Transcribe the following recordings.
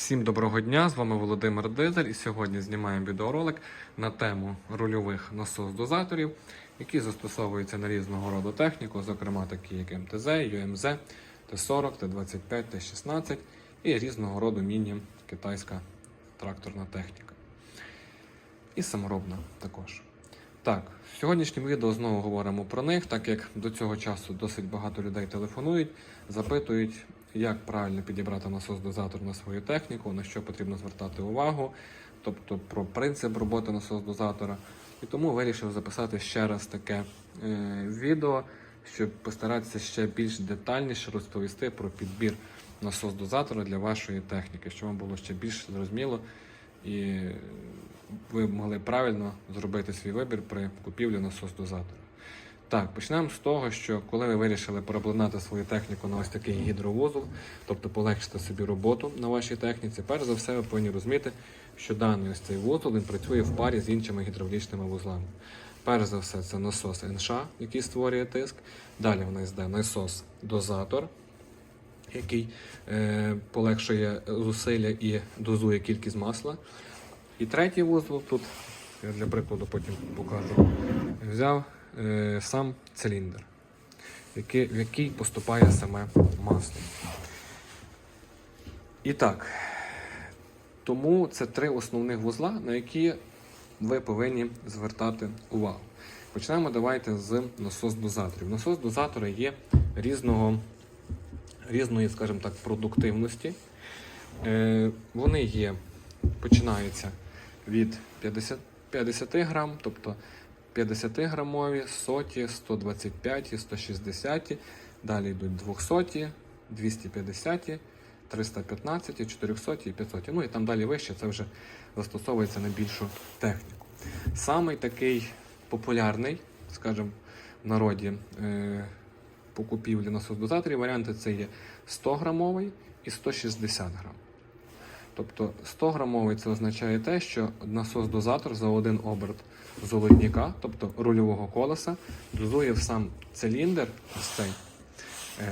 Всім доброго дня! З вами Володимир Дизель і сьогодні знімаємо відеоролик на тему рульових насос-дозаторів, які застосовуються на різного роду техніку, зокрема такі як МТЗ, ЮМЗ, Т40, Т25, Т16 і різного роду міні-китайська тракторна техніка. І саморобна також. Так, в сьогоднішньому відео знову говоримо про них, так як до цього часу досить багато людей телефонують, запитують, як правильно підібрати насос-дозатор на свою техніку, на що потрібно звертати увагу, тобто про принцип роботи насос-дозатора. І тому вирішив записати ще раз таке е, відео, щоб постаратися ще більш детальніше розповісти про підбір насос-дозатора для вашої техніки, щоб вам було ще більш зрозуміло і ви могли правильно зробити свій вибір при купівлі насос-дозатора. Так, почнемо з того, що коли ви вирішили переобладнати свою техніку на ось такий гідровузол, тобто полегшити собі роботу на вашій техніці, перш за все ви повинні розуміти, що даний ось цей вузол він працює в парі з іншими гідравлічними вузлами. Перш за все, це насос НШ, який створює тиск. Далі в нас йде насос-дозатор, який е, полегшує зусилля і дозує кількість масла. І третій вузол тут, я для прикладу потім покажу, взяв сам циліндр, в який поступає саме масло. І так, тому це три основних вузла, на які ви повинні звертати увагу. Почнемо давайте з насос-дозаторів. Насос-дозатори є різного, різної, скажімо так, продуктивності. Е, вони є, починаються від 50, 50 грам, тобто 50 грамові, соті, 125, 160, далі йдуть 200, 250, 315, 400 і 500. Ну і там далі вище це вже застосовується на більшу техніку. Самий такий популярний, скажімо, в народі е, по купівлі варіанти це є 100 грамовий і 160 грам. Тобто 100 грамовий це означає те, що насос-дозатор за один оберт золотника, тобто рульового колеса, дозує в сам циліндр цей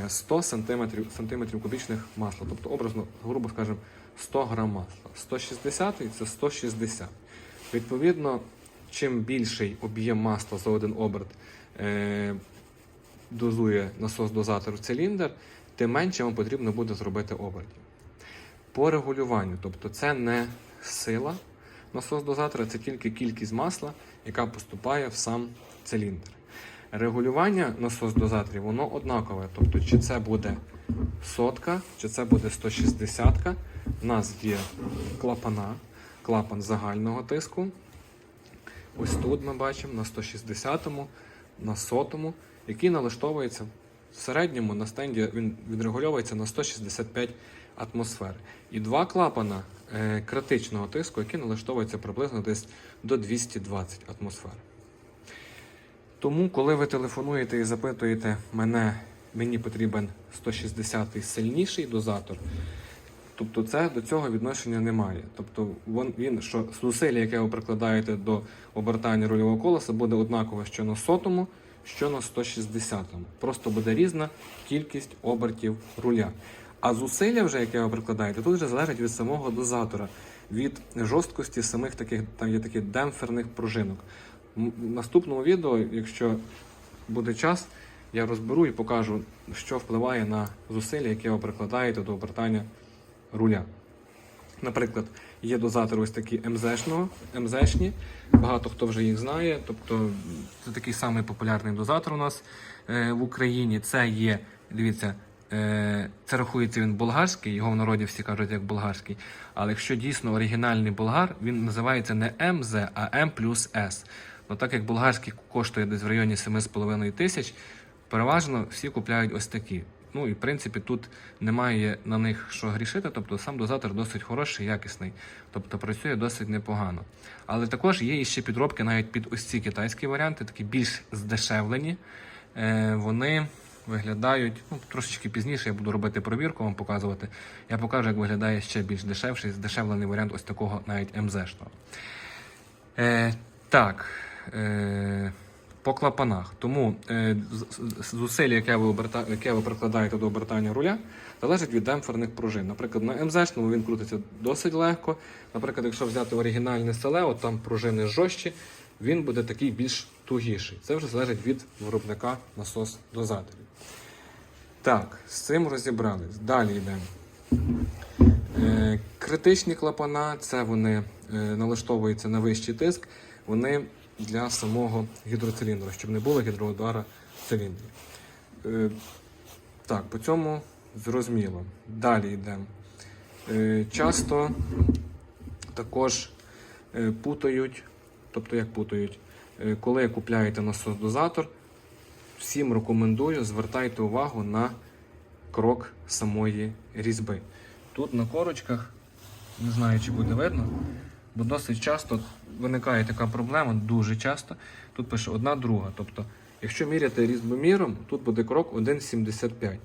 е, 100 см, сантиметрів кубічних масла. Тобто, образно, грубо скажемо, 100 грам масла. 160 це 160. Відповідно, чим більший об'єм масла за один оберт е, дозує насос-дозатор в циліндр, тим менше вам потрібно буде зробити обертів по регулюванню. Тобто це не сила насос-дозатора, це тільки кількість масла, яка поступає в сам циліндр. Регулювання насос-дозаторів воно однакове. Тобто, чи це буде сотка, чи це буде 160. У нас є клапана, клапан загального тиску. Ось тут ми бачимо на 160-му, на 100-му, який налаштовується в середньому на стенді він відрегульовується на 165 атмосфер. І два клапана е, критичного тиску, які налаштовуються приблизно десь до 220 атмосфер. Тому, коли ви телефонуєте і запитуєте мене, мені потрібен 160-й сильніший дозатор, тобто це до цього відношення немає. Тобто він, він що зусилля, яке ви прикладаєте до обертання рульового колеса, буде однакове що на сотому, що на 160-му. Просто буде різна кількість обертів руля. А зусилля, вже, яке ви прикладаєте, тут вже залежить від самого дозатора, від жорсткості самих таких, там є таких демпферних пружинок. В наступному відео, якщо буде час, я розберу і покажу, що впливає на зусилля, яке ви прикладаєте до обертання руля. Наприклад, є дозатори ось такі МЗшного, МЗшні, багато хто вже їх знає. Тобто це такий самий популярний дозатор у нас е, в Україні. Це є, дивіться, це рахується він болгарський, його в народі всі кажуть як болгарський. Але якщо дійсно оригінальний болгар, він називається не МЗ, а М плюс С. Ну так як болгарський коштує десь в районі 7,5 тисяч, переважно всі купляють ось такі. Ну і в принципі тут немає на них що грішити, тобто сам дозатор досить хороший, якісний, тобто працює досить непогано. Але також є іще підробки навіть під ось ці китайські варіанти, такі більш здешевлені. Е, вони виглядають ну, трошечки пізніше. Я буду робити пробірку, вам показувати. Я покажу, як виглядає ще більш дешевший, здешевлений варіант ось такого навіть МЗ-шного. Е, так. Е, по клапанах. Тому е, зусилля, яке ви, оберта... яке ви прикладаєте до обертання руля, залежить від демпферних пружин. Наприклад, на МЗ-шному він крутиться досить легко. Наприклад, якщо взяти оригінальне селео, там пружини жорстчі, він буде такий більш тугіший. Це вже залежить від виробника насос дозаторів. Так, з цим розібрались. Далі йдемо. Е, Критичні клапана це вони е, налаштовуються на вищий тиск. Вони для самого гідроциліндра, щоб не було гідроудара в циліндрі. Е, Так, по цьому зрозуміло. Далі йдемо. Е, Часто також е, путають, тобто як путають, Е, коли купляєте насос-дозатор, всім рекомендую звертайте увагу на крок самої різьби. Тут на корочках, не знаю, чи буде видно, бо досить часто виникає така проблема, дуже часто. Тут пише одна друга. Тобто, якщо міряти різьбоміром, тут буде крок 1,75.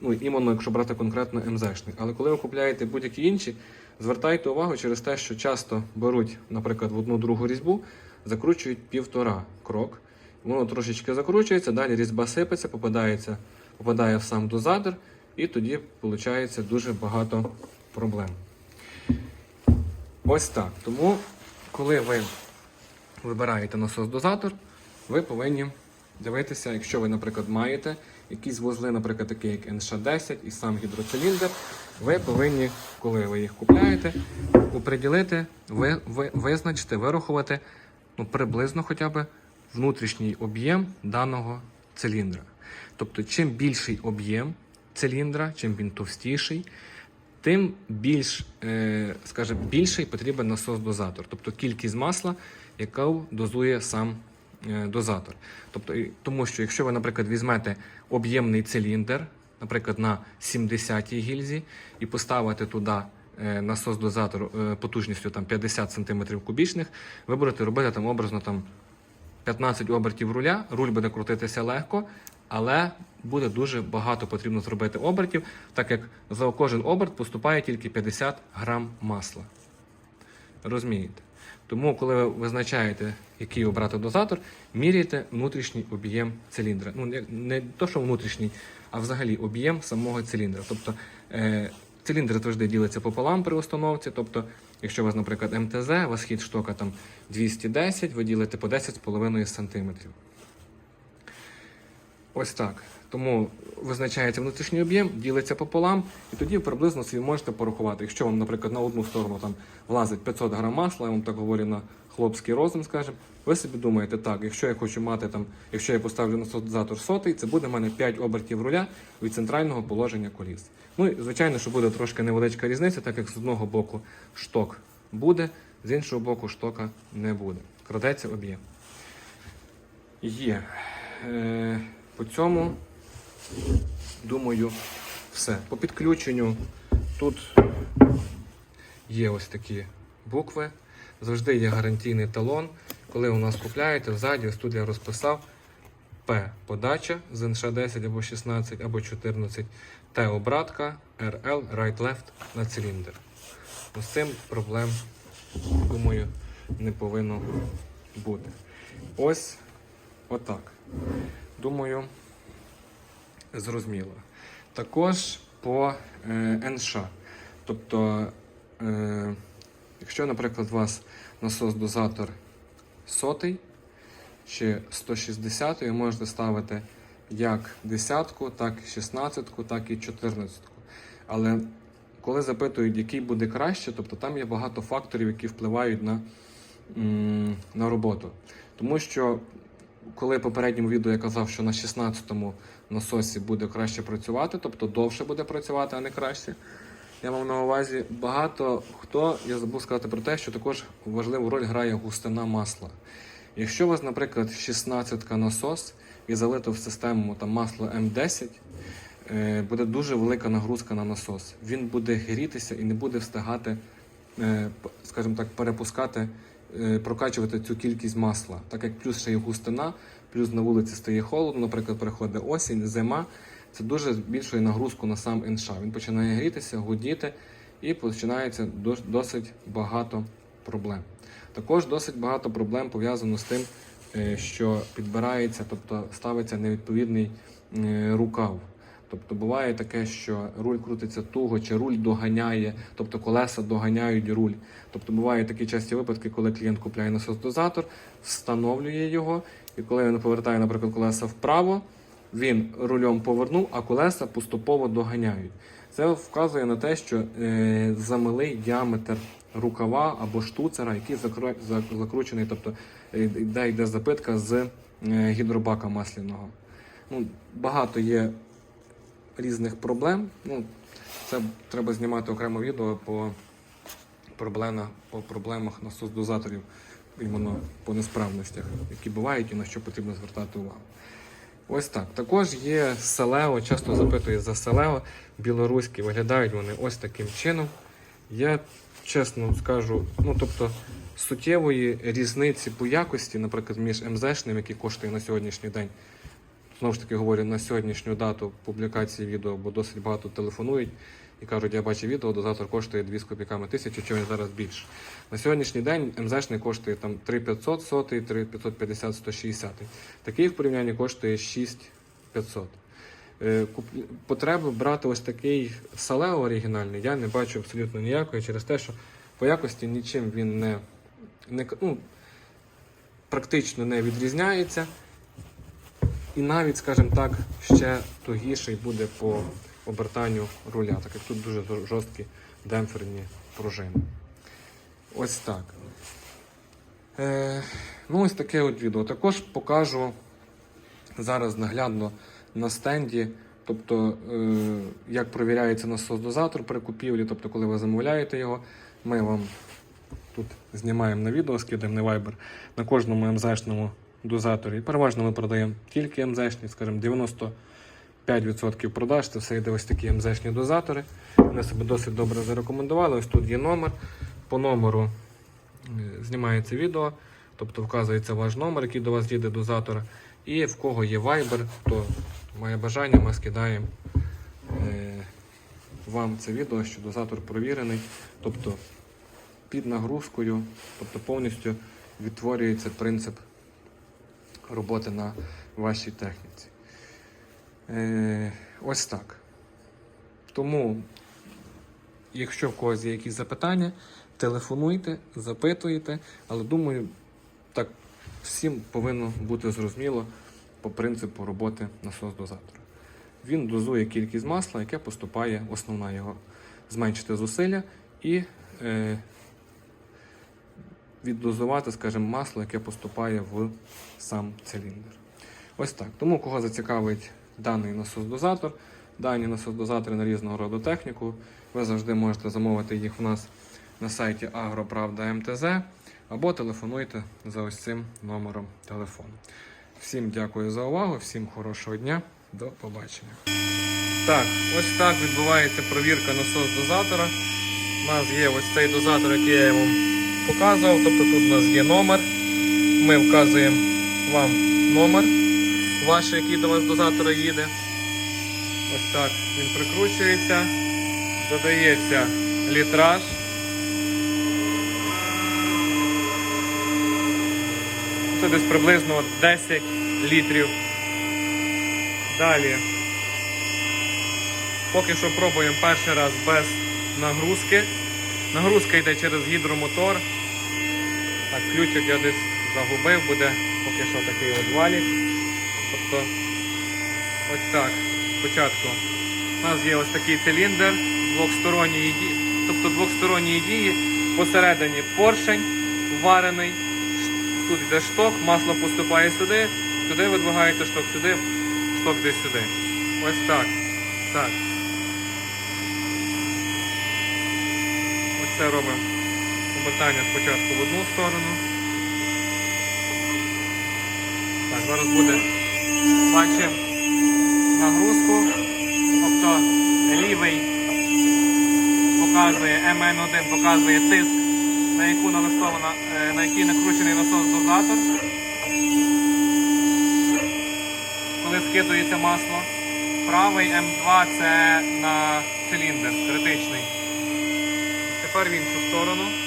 Ну, іменно, якщо брати конкретно МЗшний. Але коли ви купляєте будь-які інші, звертайте увагу через те, що часто беруть, наприклад, в одну другу різьбу, закручують півтора крок. Воно трошечки закручується, далі різьба сипеться, попадається, попадає в сам дозатор, і тоді виходить дуже багато проблем. Ось так. Тому, коли ви вибираєте насос-дозатор, ви повинні дивитися, якщо ви, наприклад, маєте якісь вузли, наприклад, такі як НШ-10 і сам гідроциліндр, ви повинні, коли ви їх купляєте, оприділити, ви, ви, визначити, вирахувати ну, приблизно хоча б внутрішній об'єм даного циліндра. Тобто, чим більший об'єм циліндра, чим він товстіший, тим більш, е, скажімо, більший потрібен насос-дозатор, тобто кількість масла, яку дозує сам е, дозатор. Тобто, тому що якщо ви, наприклад, візьмете об'ємний циліндр, наприклад, на 70-й гільзі, і поставите туди е, насос-дозатор е, потужністю там, 50 см кубічних, ви будете робити там образно там, 15 обертів руля, руль буде крутитися легко, але буде дуже багато потрібно зробити обертів, так як за кожен оберт поступає тільки 50 грам масла. Розумієте? Тому, коли ви визначаєте, який обрати дозатор, міряйте внутрішній об'єм циліндра. Ну, не, то, що внутрішній, а взагалі об'єм самого циліндра. Тобто е, циліндр завжди ділиться пополам при установці. Тобто, якщо у вас, наприклад, МТЗ, у вас хід штока там 210, ви ділите по 10,5 см. Ось так. Тому визначається внутрішній об'єм, ділиться пополам, і тоді приблизно собі можете порахувати. Якщо вам, наприклад, на одну сторону там влазить 500 грам масла, я вам так говорю на хлопський розум, скажімо, ви собі думаєте, так, якщо я хочу мати там, якщо я поставлю насосизатор сотий, це буде в мене 5 обертів руля від центрального положення коліс. Ну і звичайно, що буде трошки невеличка різниця, так як з одного боку шток буде, з іншого боку штока не буде. Крадеться об'єм. Є. Е, по цьому, думаю, все. По підключенню тут є ось такі букви. Завжди є гарантійний талон. Коли у нас купляєте, взаді, ось тут я розписав П подача з НШ 10 або 16 або 14, Т обратка, РЛ right left на циліндр. З цим проблем, думаю, не повинно бути. Ось отак. Думаю, зрозуміло. Також по е, НШ. Тобто, е, якщо, наприклад, у вас насос-дозатор сотий чи 160, ви можете ставити як десятку, так і шістнадцятку, так і чотирнадцятку. Але коли запитують, який буде краще, тобто там є багато факторів, які впливають на, на роботу. Тому що коли в попередньому відео я казав, що на 16-му насосі буде краще працювати, тобто довше буде працювати, а не краще. Я мав на увазі багато хто, я забув сказати про те, що також важливу роль грає густина масла. Якщо у вас, наприклад, 16-ка насос і залито в систему там, масло М10, е, буде дуже велика нагрузка на насос. Він буде грітися і не буде встигати, е, скажімо так, перепускати, прокачувати цю кількість масла. Так як плюс ще є густина, плюс на вулиці стає холодно, наприклад, переходить осінь, зима. Це дуже збільшує нагрузку на сам інша. Він починає грітися, гудіти і починається досить багато проблем. Також досить багато проблем пов'язано з тим, е, що підбирається, тобто ставиться невідповідний е, рукав. Тобто буває таке, що руль крутиться туго, чи руль доганяє, тобто колеса доганяють руль. Тобто бувають такі часті випадки, коли клієнт купляє насос-дозатор, встановлює його, і коли він повертає, наприклад, колеса вправо, він рулем повернув, а колеса поступово доганяють. Це вказує на те, що е, замалий діаметр рукава або штуцера, який закро- за- закручений, тобто е, де йде запитка з е, гідробака масляного. Ну, багато є різних проблем. Ну, це треба знімати окремо відео по проблемах, по проблемах насос-дозаторів, іменно по несправностях, які бувають і на що потрібно звертати увагу. Ось так. Також є Селео, часто запитують за Селео. Білоруські виглядають вони ось таким чином. Я чесно скажу, ну тобто суттєвої різниці по якості, наприклад, між МЗшним, який коштує на сьогоднішній день. Знову ж таки говорю на сьогоднішню дату публікації відео, бо досить багато телефонують і кажуть, я бачив відео, дозатор коштує 2 з копійками тисячі, чи він зараз більше. На сьогоднішній день МЗшний коштує там 3500 сотий, 3550 160. Такий в порівнянні коштує 6500. Е, Потреби брати ось такий салео оригінальний я не бачу абсолютно ніякої через те, що по якості нічим він не, не ну, практично не відрізняється. І навіть, скажімо так, ще тугіший буде по обертанню руля, так як тут дуже жорсткі демпферні пружини. Ось так. Е, ну, ось таке от відео. Також покажу зараз наглядно на стенді, тобто, е, як провіряється насос-дозатор при купівлі, тобто, коли ви замовляєте його, ми вам тут знімаємо на відео, скидаємо на Viber на кожному МЗшному дозаторі. Переважно ми продаємо тільки МЗшні, скажімо, 95% продаж. Це все йде ось такі МЗшні дозатори. Вони себе досить добре зарекомендували. Ось тут є номер. По номеру е, знімається відео, тобто вказується ваш номер, який до вас їде дозатор. І в кого є Viber, хто має бажання, ми скидаємо е, вам це відео, що дозатор провірений. Тобто під нагрузкою, тобто повністю відтворюється принцип роботи на вашій техніці. Е, ось так. Тому, якщо в когось є якісь запитання, телефонуйте, запитуйте, але думаю, так всім повинно бути зрозуміло по принципу роботи насос-дозатора. Він дозує кількість масла, яке поступає, основна його зменшити зусилля і е, віддозувати, скажімо, масло, яке поступає в сам циліндр. Ось так. Тому кого зацікавить даний насос-дозатор, дані насос-дозатори на різного роду техніку, ви завжди можете замовити їх у нас на сайті Агроправда або телефонуйте за ось цим номером телефону. Всім дякую за увагу, всім хорошого дня, до побачення. Так, ось так відбувається провірка насос-дозатора. У нас є ось цей дозатор, який я вам показував. Тобто тут у нас є номер. Ми вказуємо вам номер ваш, який до вас дозатора їде. Ось так він прикручується, додається літраж. Це десь приблизно 10 літрів. Далі. Поки що пробуємо перший раз без нагрузки. Нагрузка йде через гідромотор. Так, ключик я десь загубив, буде поки що такий от валік. Тобто, ось так. Спочатку у нас є ось такий циліндр двохсторонньої дії, тобто двохсторонньої дії. Посередині поршень варений. Тут йде шток, масло поступає сюди, сюди видвигається шток, сюди, шток десь сюди. Ось так. Так. Ось це робимо обертання спочатку в одну сторону. Так, зараз буде бачимо нагрузку. Тобто лівий показує МН1 показує тиск, на яку налаштована, е, на який накручений насос дозатор. Коли скидується масло. Правий М2 це на циліндр критичний. Тепер в іншу сторону.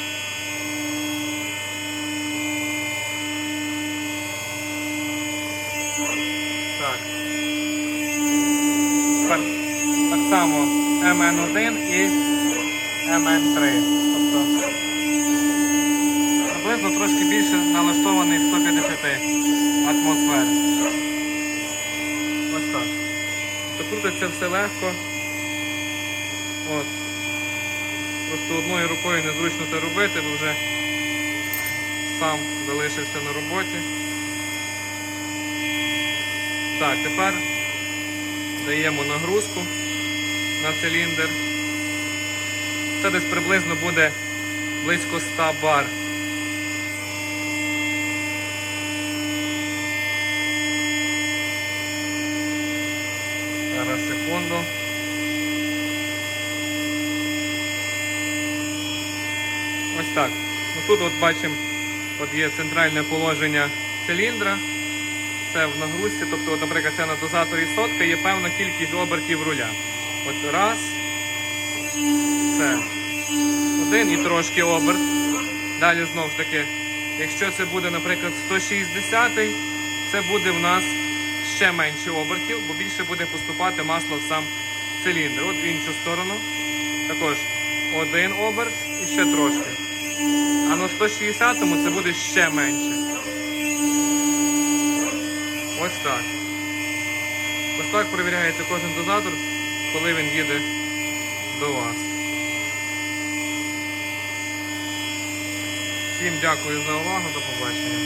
Само МН1 і МН3. Тобто приблизно трошки більше налаштований 150 атмосфер. Ось так. Тобто крутиться все легко. От. Просто одною рукою незручно це робити, бо вже сам залишився на роботі. Так, тепер даємо нагрузку на циліндр. Це десь приблизно буде близько 100 бар. Зараз секунду. Ось так. Ну, тут от бачимо, от є центральне положення циліндра. Це в нагрузці, тобто, наприклад, це на дозаторі сотка, є певна кількість обертів руля. От раз, це один і трошки оберт. Далі знову ж таки, якщо це буде, наприклад, 160, це буде в нас ще менше обертів, бо більше буде поступати масло в сам циліндр. От в іншу сторону. Також один оберт і ще трошки. А на 160 це буде ще менше. Ось так. Ось так перевіряється кожен дозатор, коли він їде до вас. Всім дякую за увагу, до побачення.